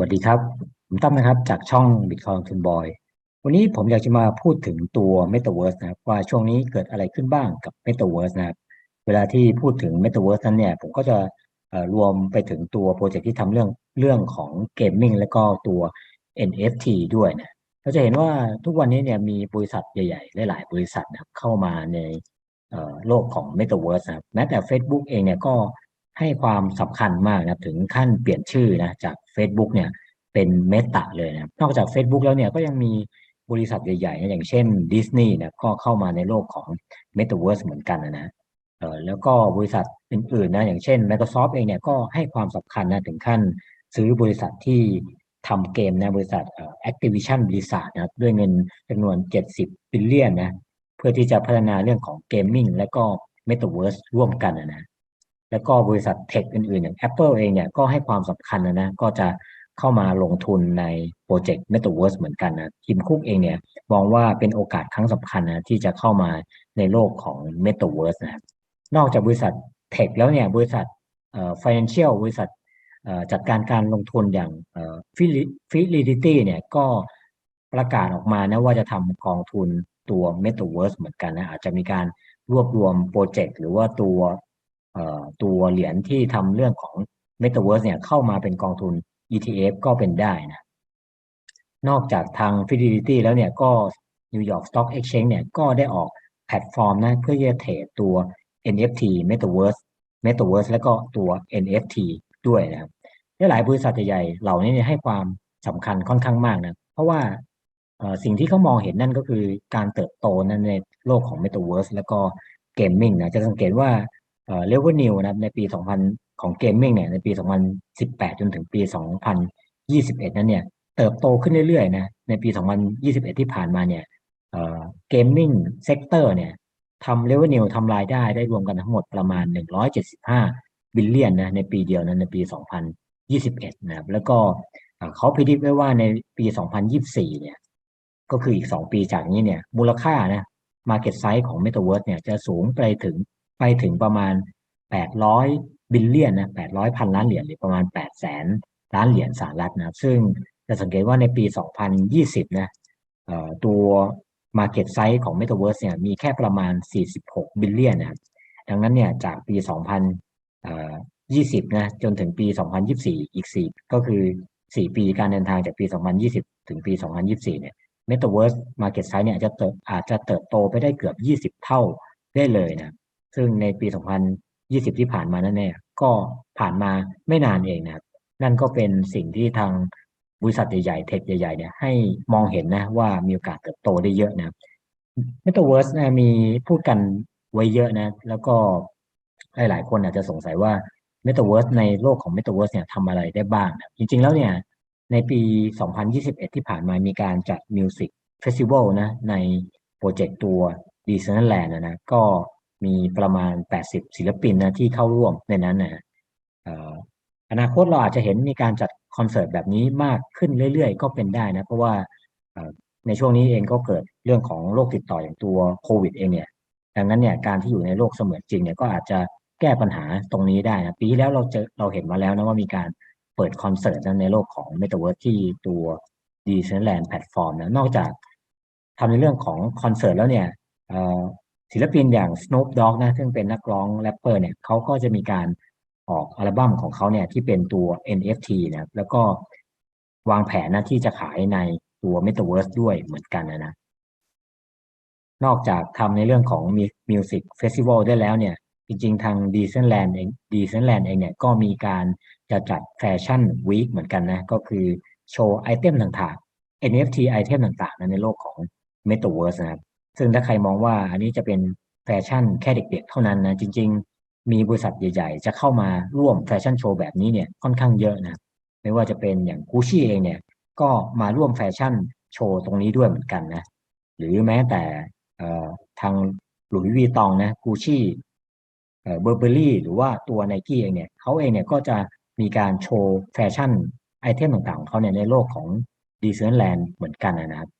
วัสดีครับ ผมตั้มนะครับ จากช่อง Bitcoin คุณบอย วันนี้ผมอยากจะมาพูดถึงตัว Metaverse นะครับ ว่าช่วงนี้เกิดอะไรขึ้นบ้างกับ Metaverse นะครับ เวลาที่พูดถึง Metaverse นั้นเนี่ย ผมก็จะรวมไปถึงตัวโปรเจกต์ที่ทำเรื่องเรื่องของเกมมิ่งแล้วก็ตัว NFT ด้วยนะเราจะเห็นว่าทุกวันนี้เนี่ยมีบริษัทใหญ่ๆ หลายๆ บริษัทนะครับเข้ามาในโลกของ Metaverse นะครับแม้แต่ Facebook เองเนี่ยก็ให้ความสำคัญมากนะถึงขั้นเปลี่ยนชื่อนะจาก Facebook เนี่ยเป็นเมตาเลยนะนอกจาก Facebook แล้วเนี่ยก็ยังมีบริษัทใหญ่ๆนะอย่างเช่นดิสนีย์นะก็เข้ามาในโลกของ Metaverse เหมือนกันนะนะเออแล้วก็บริษัทอื่นๆนะอย่างเช่น Microsoft เองเนี่ยก็ให้ความสำคัญนะถึงขั้นซื้อบริษัทที่ทำเกมนะบริษัท Activision Blizzard นะด้วยเงินจำนวน 70 บิลเลียนนะเพื่อที่จะพัฒนาเรื่องของเกมมิ่งและก็ Metaverse ร่วมกันนะ แล้วก็บริษัทเทคอื่นๆ อย่าง Apple เองเนี่ยก็ให้ความสำคัญนะนะก็จะเข้ามาลงทุนในโปรเจกต์ Metaverse เหมือนกันนะทีมคุกเองเนี่ยมองว่าเป็นโอกาสครั้งสำคัญนะที่จะเข้ามาในโลกของ Metaverse นะนอกจากบริษัทเทคแล้วเนี่ยบริษัทเอ่อ financial บริษัทจัดการการลงทุนอย่างฟิลิดิตี้เนี่ยก็ประกาศออกมานะว่าจะทำกองทุนตัว Metaverse เหมือนกันนะอาจจะมีการรวบรวมโปรเจกต์หรือว่าตัว ตัวเหรียญที่ทำเรื่องของ Metaverse เนี่ยเข้ามาเป็นกองทุน ETF ก็เป็นได้นะนอกจากทาง Fidelity แล้วเนี่ยก็ New York Stock Exchange เนี่ยก็ได้ออกแพลตฟอร์มนะเพื่อจะเทรดตัว NFT Metaverse Metaverse แล้วก็ตัว NFT ด้วยนะครับหลายบริษัทใหญ่ๆเหล่านี้ให้ความสำคัญค่อนข้างมากนะเพราะว่าสิ่งที่เขามองเห็นนั่นก็คือการเติบโตนั้นในโลกของ Metaverse แล้วก็เกมมิ่งนะจะสังเกตว่า เอ่อ revenue นะในปี 2000 ของเกมมิ่งเนี่ยในปี 2018 จนถึงปี 2021 นั้นเนี่ยเติบโตขึ้นเรื่อยๆนะในปี 2021 ที่ผ่านมาเนี่ยเออเกมมิ่งเซกเตอร์เนี่ยทำ revenue ทำรายได้ได้รวมกันทั้งหมดประมาณ 175 บิลเลียนนะในปีเดียวนั้นในปี 2021 นะครับแล้วก็เขาพิจิตรไว้ว่าในปี 2024 เนี่ยก็คืออีก 2 ปีจากนี้เนี่ยมูลค่านะ market size ของ Metaverse เนี่ยจะสูงไปถึง ไปถึงประมาณ 800 บิลเลียนนะ800 พันล้านเหรียญหรือประมาณ 8 แสนล้านเหรียญสหรัฐนะซึ่งจะสังเกตว่าในปี 2020 นะตัว market size ของ Metaverse เนี่ยมีแค่ประมาณ 46 บิลเลียนนะดังนั้นเนี่ยจากปี 2020 นะจนถึงปี 2024 อีก 4 ก็คือ 4 ปีการเดินทางจากปี 2020 ถึงปี 2024 เนี่ย Metaverse Market Size เนี่ยจะเติบอาจจะเติบโตไปได้เกือบ 20 เท่าได้เลยนะ ซึ่งในปี 2020 ที่ผ่านมานั่นเนี่ยก็ผ่านมาไม่นานเองนะครับนั่นก็เป็นสิ่งที่ทางบริษัทใหญ่ๆเทคใหญ่ๆเนี่ยให้มองเห็นนะว่ามีโอกาสเติบโตได้เยอะนะ Metaverse นะมีพูดกันไว้เยอะนะ แล้วก็หลายๆคนอาจจะสงสัยว่า Metaverse ในโลกของ Metaverse เนี่ยทำอะไรได้บ้างนะจริงๆแล้วเนี่ยในปี 2021 ที่ผ่านมามีการจัด Music Festival นะในโปรเจกต์ตัว Decentraland นะนะก็ มีประมาณ 80 ศิลปินนะที่เข้าร่วมในนั้นนะอนาคตเราอาจจะเห็นมีการจัดคอนเสิร์ตแบบนี้มากขึ้นเรื่อยๆ ก็เป็นได้นะ เพราะว่าในช่วงนี้เองก็เกิดเรื่องของโรคติดต่ออย่างตัวโควิดเองเนี่ยดังนั้นเนี่ยการที่อยู่ในโลกเสมือนจริงเนี่ยก็อาจจะแก้ปัญหาตรงนี้ได้นะปีที่แล้วเราเจอเราเห็นมาแล้วนะว่ามีการเปิดคอนเสิร์ตในโลกของ Metaverse ที่ตัว Decentraland แพลตฟอร์มนะนอกจากทำในเรื่องของคอนเสิร์ตแล้วเนี่ย ศิลปินอย่าง Snoop Dogg นะซึ่งเป็นนักร้องแรปเปอร์เนี่ยเขาก็จะมีการออกอัลบั้มของเขาเนี่ยที่เป็นตัว NFT นะแล้วก็วางแผนนะที่จะขายในตัว Metaverse ด้วยเหมือนกันนะนะนอกจากทำในเรื่องของ Music Festival ได้แล้วเนี่ย จริงๆ ทาง d e c e n t l a n d เอง d e c e n t l a n d เองเนี่ยก็มีการจะจัดแฟชั่นวีคเหมือนกันนะ ก็คือโชว์ไอเทมต่างๆ NFT ไอเทมต่างๆนะในโลกของ Metaverse นะครับ ซึ่งถ้าใครมองว่าอันนี้จะเป็นแฟชั่นแค่เด็กๆ เท่านั้นนะจริง ๆ มีบริษัทใหญ่ ๆ จะเข้ามาร่วมแฟชั่นโชว์แบบนี้เนี่ยค่อนข้างเยอะนะไม่ว่าจะเป็นอย่างกูชี่เองเนี่ยก็มาร่วมแฟชั่นโชว์ตรงนี้ด้วยเหมือนกันนะหรือแม้แต่ทางหลุยส์วีตองนะกูชี่เบอร์เบอรี่หรือว่าตัวไนกี้เองเนี่ยเขาเองเนี่ยก็จะมีการโชว์แฟชั่นไอเทมต่างๆของเขาเนี่ยในโลกของดีเซนแลนด์เหมือนกันนะครับ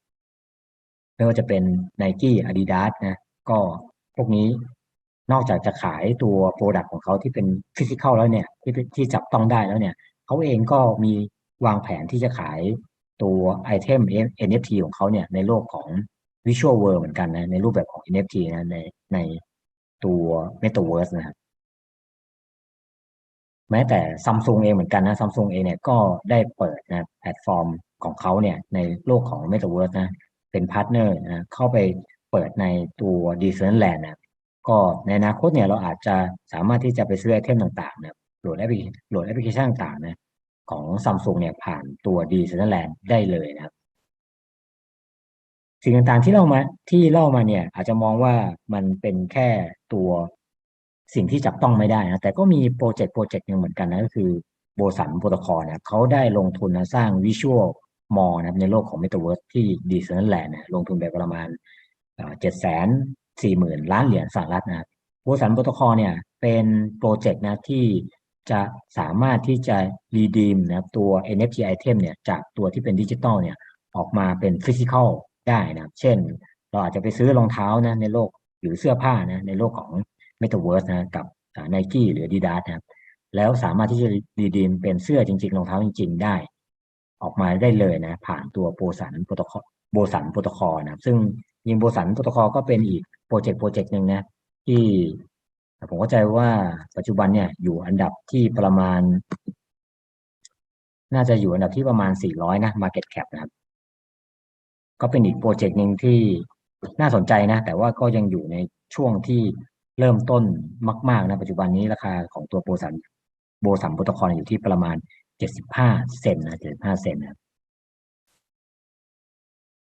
ไม่ว่าจะเป็น n i กี้ Adidas นะก็พวกนี้นอกจากจะขายตัวโปรดักต์ของเขาที่เป็นฟิสิกอลแล้วเนี่ยที่ที่จับต้องได้แล้วเนี่ยเขาเองก็มีวางแผนที่จะขายตัวไอเทม NFT ของเขาเนี่ยในโลกของ Visual World เหมือนกันนะในรูปแบบของ NFT นะในในตัว Metaverse นะครับแม้แต่ซัมซุงเองเหมือนกันนะซัมซุงเองเนี่ยก็ได้เปิดนะแพลตฟอร์มของเขาเนี่ยในโลกของ Metaverse นะ เป็นพาร์ทเนอร์นะเข้าไปเปิดในตัว d i s n e y l a n d นะก็ในอนาคตเนี่ยเราอาจจะสามารถที่จะไปซื้อไอเทมต่างๆนะโหลดแอปโหลดแอปพลิเคชันต่างๆนะของซัมซุงเนี่ยผ่านตัว d i s n e y l a n d ได้เลยนะครับสิ่งต่างๆที่เล่ามาที่เล่ามาเนี่ย อาจจะมองว่ามันเป็นแค่ตัวสิ่งที่จับต้องไม่ได้นะแต่ก็มีโปรเจกต์โปรเจกต์หนึ่งเหมือนกันนะก็คือโบสันโปรโตคอลเนี่ยเขาได้ลงทุนนะสร้างวิชวล มอนะครับในโลกของ Metaverse ที่ดีเซนแลนด์นะลงทุนไปประมาณเจ็ดแสนสี่หมื่นล้านเหรียญสหรัฐนะโบสันโปรโตคอลเนี่ยเป็นโปรเจกต์นะที่จะสามารถที่จะรีดีมนะครับตัว NFT item เนี่ยจากตัวที่เป็นดิจิตอลเนี่ยออกมาเป็นฟิสิกอลได้นะเช่น เราอาจจะไปซื้อรองเท้านะในโลกหรือเสื้อผ้านะในโลกของ Metaverse นะกับไนกี้หรือ Adidas นะครับแล้วสามารถที่จะรีดีมเป็นเสื้อจริง ๆ รองเท้าจริง ๆ ได้ ออกมาได้เลยนะ ผ่านตัวโบสันโปรโตคอลโบสันโปรโตคอลนะซึ่งยิงโบสันโปรโตคอลก็เป็นอีกโปรเจกต์โปรเจกต์หนึ่งนะที่ผมเข้าใจว่าปัจจุบันเนี่ยอยู่อันดับที่ประมาณ น่าจะอยู่อันดับที่ประมาณ 400 นะ Market Cap นะครับ ก็เป็นอีกโปรเจกต์หนึ่งที่น่าสนใจนะ แต่ว่าก็ยังอยู่ในช่วงที่เริ่มต้นมาก ๆ นะ ปัจจุบันนี้ราคาของตัวโบสันโบสัมโปรโตคอลอยู่ที่ประมาณ 75เซนนะ75เซนนะ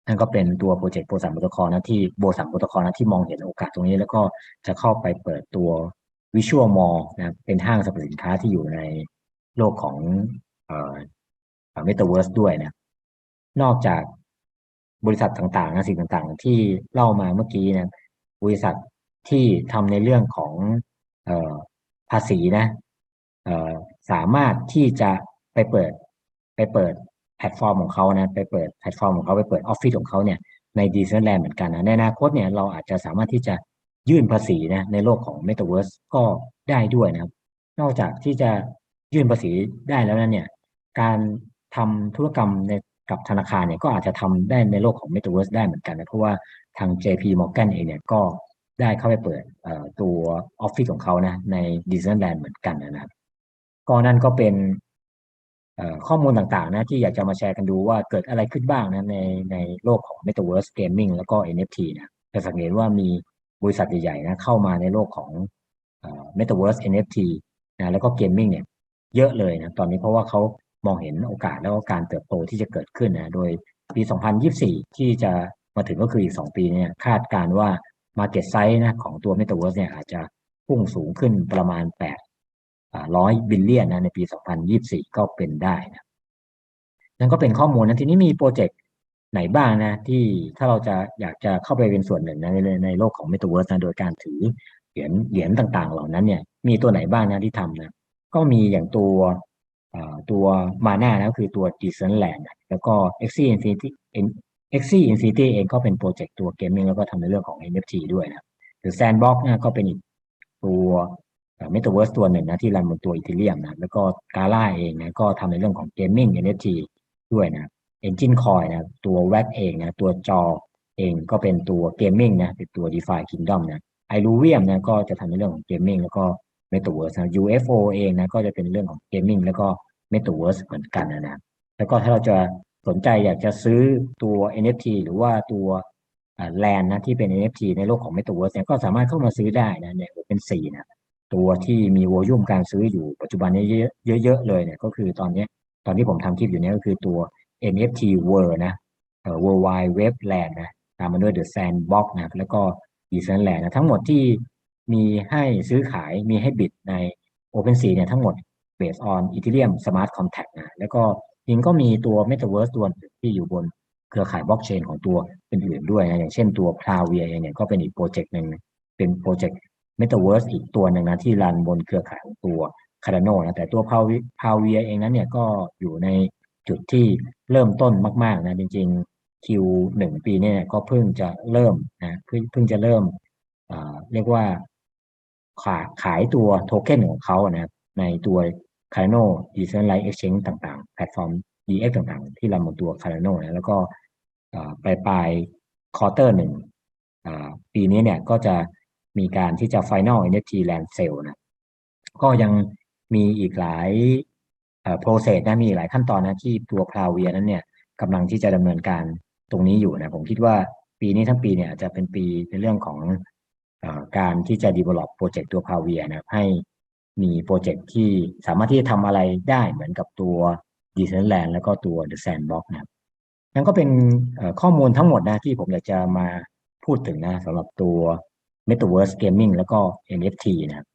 นั่นก็เป็นตัวโปรเจกต์โบสัมโปรโตคอลนะที่โบสัมโปรโตคอลนะที่มองเห็นโอกาสตรงนี้ แล้วก็จะเข้าไปเปิดตัววิชวลมอลนะเป็นห้างสรรพสินค้าที่อยู่ในโลกของเอ่อเมตาเวิร์สด้วยนะนอกจากบริษัทต่างๆนะสิ่งต่างๆ ที่เล่ามาเมื่อกี้นะบริษัทที่ทำในเรื่องของออภาษีนะสามารถที่จะ ไปเปิด ไปเปิดแพลตฟอร์มของเขานะไปเปิดแพลตฟอร์มของเขาไปเปิดออฟฟิศของเขาเนี่ยในดีเซนแลนด์เหมือนกันนะในอนาคตเนี่ยเราอาจจะสามารถที่จะยื่นภาษีนะในโลกของ m e t a เวิร์สก็ได้ด้วยนะครับ นอกจากที่จะยื่นภาษีได้แล้วนั้นเนี่ยการทำธุรกรรมในกับธนาคารเนี่ยก็อาจจะทำได้ในโลกของ m e t a เวิร์สได้เหมือนกันนะเพราะว่าทาง JP Morgan เองเนี่ยก็ได้เข้าไปเปิดตัวออฟฟิศของเขานะในดิสนีย์แลนด์เหมือนกันนะครับก็นั่นก็เป็น ข้อมูลต่างๆนะที่อยากจะมาแชร์กันดูว่าเกิดอะไรขึ้นบ้างนะในในโลกของ Metaverse Gaming แล้วก็ NFT นะจะสังเกตว่ามีบริษัทใหญ่ๆนะเข้ามาในโลกของ Metaverse NFT นะแล้วก็ Gaming เนี่ยเยอะเลยนะตอนนี้เพราะว่าเขามองเห็นโอกาสแล้วก็การเติบโตที่จะเกิดขึ้นนะโดยปี 2024 ที่จะมาถึงก็คืออีก 2 ปีเนี่ยคาดการว่า Market Size นะของตัว Metaverse เนี่ยอาจจะพุ่งสูงขึ้นประมาณ 8 ร้อยบิลเลียนนะในปี 2024 ก็เป็นได้นะนั่นก็เป็นข้อมูลนะทีนี้มีโปรเจกต์ไหนบ้างนะ ที่ถ้าเราจะอยากจะเข้าไปเป็นส่วนหนึ่งนะในในโลกของ Metaverse นะโดยการถือเหรียญเหรียญต่าง ๆ เหล่านั้นเนี่ย มีตัวไหนบ้างนะที่ทำนะก็มีอย่างตัวตัวมาน่านะคือตัว d i s n e y l a n d แล้วก็ x i Infinity x i Infinity เองก็เป็นโปรเจกต์ตัวเกมมิ่งแล้วก็ทำในเรื่องของ NFT ด้วยนะหรือ Sandbox นะก็เป็นอีกตัว เมตาเวิร์สตัวหนึ่งนะที่รันบนตัวอีเทเรียมนะแล้วก็กาล่าเองนะก็ทำในเรื่องของเกมมิ่ง NFT ด้วยนะ Engine Coin นะตัว w a c เองนะตัวจอเองก็เป็นตัวเกมมิ่งนะเป็นตัว DeFi Kingdom นะ i l u v i u m นะก็จะทำในเรื่องของเกมมิ่งแล้วก็ Metaverse นะ UFO เองนะก็จะเป็นเรื่องของเกมมิ่งแล้วก็ Metaverse เหมือนกันนะนะแล้วก็ถ้าเราจะสนใจอยากจะซื้อตัว NFT หรือว่าตัวแลนนะที่เป็น NFT ในโลกของ Metaverse เนี่ยก็สามารถเข้ามาซื้อได้นะเนี่ยเป็นสี่นะ ตัวที่มีวอลุ่มการซื้ออยู่ปัจจุบันนี้เยอะๆเลยเนี่ยก็คือตอนนี้ตอนที่ผมทำคลิปอยู่นี้ก็คือตัว NFT World นะ World Wide Web Land นะตามมาด้วย The Sandbox นะแล้วก็ Decentraland นะทั้งหมดที่มีให้ซื้อขายมีให้บิดใน OpenSea เนี่ยทั้งหมด based on Ethereum Smart Contract นะแล้วก็จริงก็มีตัว Metaverse ตัวที่อยู่บนเครือข่ายบล็อกเชนของตัวอื่นๆด้วยนะอย่างเช่นตัว c l o u d เองเนี่ยก็เป็นอีกโปรเจกต์หนึ่งเป็นโปรเจกต์ Metaverse อีกตัวหนึ่งนะที่รันบนเครือข่ายของตัว Cardano นะแต่ตัว p a v i a เองนั้นเนี่ยก็อยู่ในจุดที่เริ่มต้นมากๆนะจริงๆ Q1 ปีนี้ก็เพิ่งจะเริ่มนะเพิ่งเพิ่งจะเริ่มเรียกว่าขายขายตัวโทเค็นของเขานะในตัว Cardano Decentralized Exchange ต่างๆ แพลตฟอร์ม DX ต่างๆ ที่รันบนตัว Cardano นะแล้วก็ปลายปลายคอเตอร์หนึ่งปีนี้เนี่ยก็จะ มีการที่จะ Final NFT Land Sale นะก็ยังมีอีกหลายเอ่อ process นะมีหลายขั้นตอนนะที่ตัวพาเวียนั้นเนี่ยกำลังที่จะดำเนินการตรงนี้อยู่นะผมคิดว่าปีนี้ทั้งปีเนี่ยจะเป็นปีในเรื่องของอการที่จะ develop โปรเจกต์ตัวพาเวียนะให้มีโปรเจกต์ที่สามารถที่จะทำอะไรได้เหมือนกับตัว d e c e n t r a l d แล้วก็ตัว The Sandbox นะนั่นก็เป็นข้อมูลทั้งหมดนะที่ผมอยากจะมาพูดถึงนะสำหรับตัว Metaverse Gaming แล้วก็ NFT นะครับ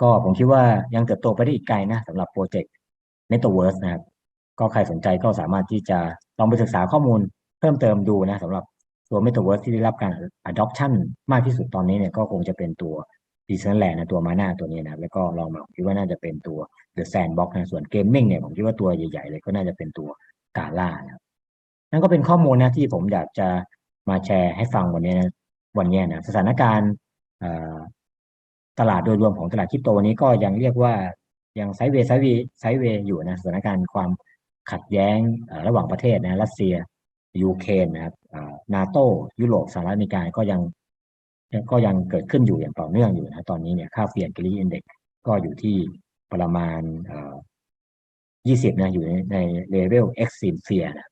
ก็ผมคิดว่ายังเติบโตไปได้อีกไกลนะสำหรับโปรเจกต์ Metaverse นะครับ ก็ใครสนใจก็สามารถที่จะลองไปศึกษาข้อมูลเพิ่มเติมดูนะสำหรับตัว Metaverse ที่ได้รับการ adoption มากที่สุดตอนนี้เนี่ยก็คงจะเป็นตัว Decentraland นะตัวมาน่าตัวนี้นะแล้วก็ลองมาคิดว่าน่าจะเป็นตัว The Sandbox นะส่วน Gaming เนี่ยผมคิดว่าตัวใหญ่ ๆ เลยก็น่าจะเป็นตัวกาล่านะนั่นก็เป็นข้อมูลนะที่ผมอยากจะมาแชร์ให้ฟังวันนี้นะ วันนี้นะสถานการณ์ตลาดโดยรวมของตลาดคริปโตนี้ก็ยังเรียกว่ายังไซเวไซเวย์ไซเวอยู่นะสถานการณ์ความขัดแย้งระหว่างประเทศนะรัสเซียยูเครนนะครับนาโตยุโรปสหรัฐอเมริกาก็ยังก็ยังเกิดขึ้นอยู่อย่างต่อเนื่องอยู่นะตอนนี้เนี่ยค่าเฟียนกิลีอินเด็กก็อยู่ที่ประมาณยี่สิบนะอยู่ในในเลเวลเอ็กซินเฟียนะ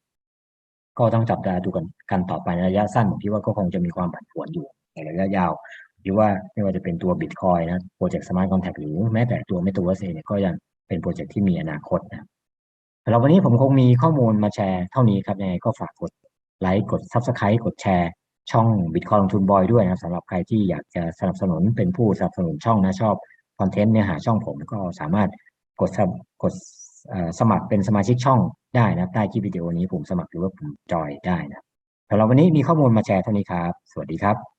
ก็ต้องจับตาดูกันกันต่อไปในระยะสั้นผมคิดว่าก็คงจะมีความผันผวนอยู่ในระยะยาวหรือว่าไม่ว่าจะเป็นตัวบิตคอยนะโปรเจกต์สมาร์ทคอนแทคหรือแม้แต่ตัวเมตาเวิร์สเองเนี่ยก็ยังเป็นโปรเจกต์ที่มีอนาคตนะสำหรับวันนี้ผมคงมีข้อมูลมาแชร์เท่านี้ครับยังไงก็ฝากกดไลค์กด Subscribe กดแชร์ช่องบิตคอยลงทุนบอยด้วยนะสำหรับใครที่อยากจะสนับสนุนเป็นผู้สนับสนุนช่องนะชอบคอนเทนต์เนื้อหาช่องผมก็สามารถกดกดสมัครเป็นสมาชิกช่อง ได้นะใต้คลิปวิดีโอนี้ผมสมัครหรือว่าผมจอยได้นะสำหรับวันนี้มีข้อมูลมาแชร์เท่านี้ครับ สวัสดีครับ